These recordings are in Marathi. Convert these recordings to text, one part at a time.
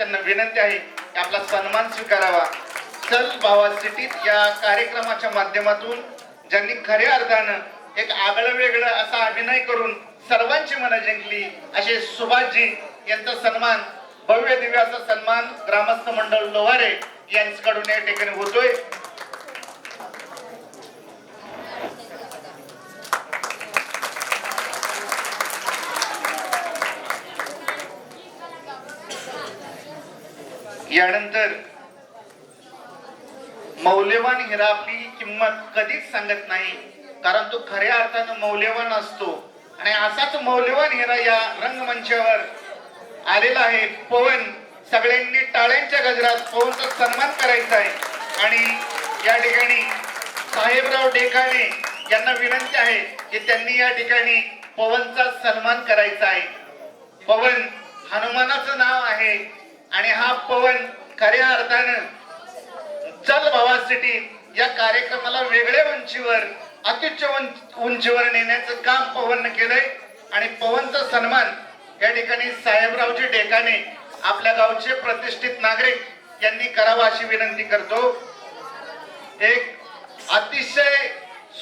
त्यांना विनंती आहे की आपला सन्मान स्वीकारावा. चल भावा सिटीत या कार्यक्रमाच्या माध्यमातून ज्यांनी खऱ्या अर्थानं एक आगळं वेगळं असा अभिनय करून सर्वांची मनं जिंकली असे सुभाषजी यांचा सन्मान भव्य दिव्याचा सन्मान ग्रामस्थ मंडळ लोहारे यांच्याकडून या ठिकाणी होतोय. यानंतर मौल्यवान हिरा आपली किंमत कधीच सांगत नाही कारण तो खऱ्या अर्थानं मौल्यवान असतो. आणि असाच मौल्यवान हिरा या रंगमंचावर आलेला आहे. पवन सगळ्यांनी टाळ्यांच्या गजरात पवनचा सन्मान करायचा आहे. आणि या ठिकाणी साहेबराव डेकाणे यांना विनंती आहे की त्यांनी या ठिकाणी पवनचा सन्मान करायचा आहे. पवन हनुमानाचं नाव आहे. आणि हा पवन खऱ्या अर्थानं चल भावा सिटी या कार्यक्रमाला वेगळ्या उंचीवर अत्युच्च उंचीवर नेण्याचं काम पवन केलंय. आणि पवनचा सन्मान या ठिकाणी साहेबरावजी डेकाने आपल्या गावचे प्रतिष्ठित नागरिक यांनी करावा अशी विनंती करतो. एक अतिशय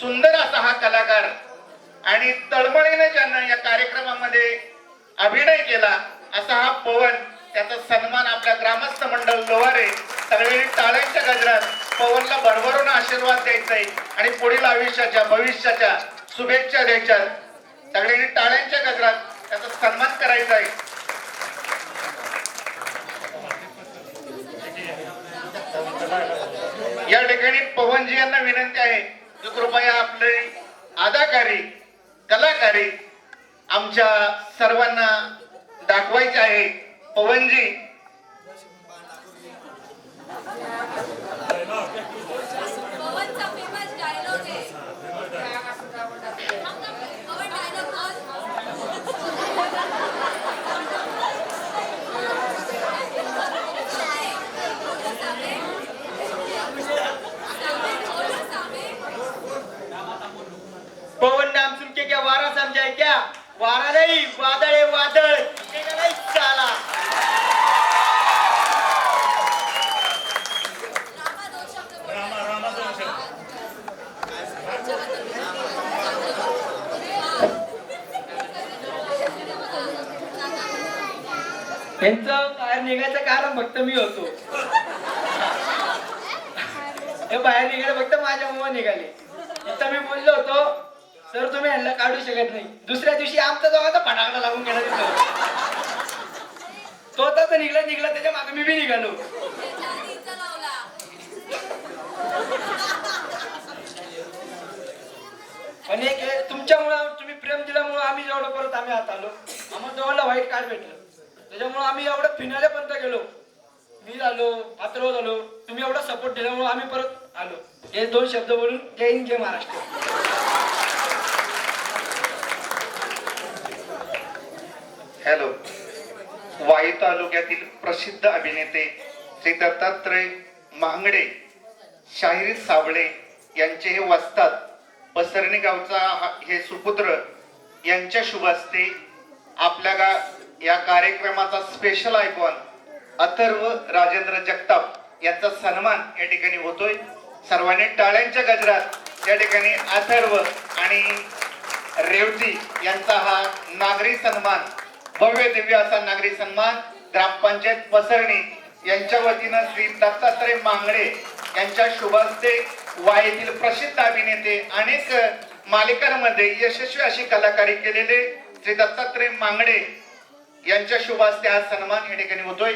सुंदर असा हा कलाकार आणि तळमळीने ज्यांना या कार्यक्रमामध्ये अभिनय केला असा हा पवन त्याचा सन्मान आपल्या ग्रामस्थ मंडळ लोहारे सगळ्यांनी टाळ्यांच्या गजरात पवनला भरभरून आशीर्वाद द्यायचा आहे आणि पुढील आयुष्याच्या भविष्याच्या शुभेच्छा द्यायच्या सगळ्यांनी टाळ्यांच्या गजरात त्याचा सन्मान करायचा आहे या ठिकाणी पवनजी यांना विनंती आहे की कृपया आपले अदाकारी कलाकारी आमच्या सर्वांना दाखवायचे आहे. पवनजी पवनचा फेमस डायलॉग आहे पवन डायलॉग बोल पवन नाम सुन के क्या वारा समझा है क्या? वारा नहीं वादळ है वादळ सुनेगा नहीं साला रामा दोन शब्द बोल यांचं बाहेर निघायचं कारण फक्त मी होतो. हे बाहेर निघाले फक्त माझ्या मुळे निघाले. इथं मी बोललो होतो सर तुम्ही यांना काढू शकत नाही. दुसऱ्या दिवशी आमचा दोघांचा फटाकडा लागून गेला तिथं. तो तर निघला निघला त्याच्यामागे मी बी निघालो. पण एक तुमच्यामुळं तुम्ही प्रेम दिल्यामुळं आम्ही जेवढं परत आम्ही आता आलो. आम्हाला दोघांना वाईट कार्ड भेटलं. त्याच्यामुळं आम्ही एवढं फिनाले पर्यंत गेलो. मी झालो पात्र झालो. तुम्ही एवढा सपोर्ट दिल्यामुळं आम्ही परत आलो. हे दोन शब्द बोलून जय हिंद जय महाराष्ट्र. हॅलो. वाई तालुक्यातील प्रसिद्ध अभिनेते श्री दत्तात्रय मांगडे शाहिरी साबळे यांचे हे वस्तात पसरणे गावचा हे सुपुत्र यांच्या शुभ असते आपल्या गा या कार्यक्रमाचा स्पेशल आयकॉन अथर्व राजेंद्र जगताप यांचा सन्मान या ठिकाणी होतोय. सर्वांनी टाळ्यांच्या गजरात या ठिकाणी अथर्व आणि रेवती यांचा हा नागरी सन्मान भव्य दिव्य असा नागरी सन्मान ग्रामपंचायत पसरणी यांच्या वतीनं श्री दत्तात्रय मांगडे यांच्या शुभास्ते वायेतील प्रसिद्ध अभिनेते अनेक मालिकांमध्ये यशस्वी अशी कलाकारी केलेले श्री दत्तात्रय मांगडे यांच्या शुभहस्ते हा सन्मान या ठिकाणी होतोय.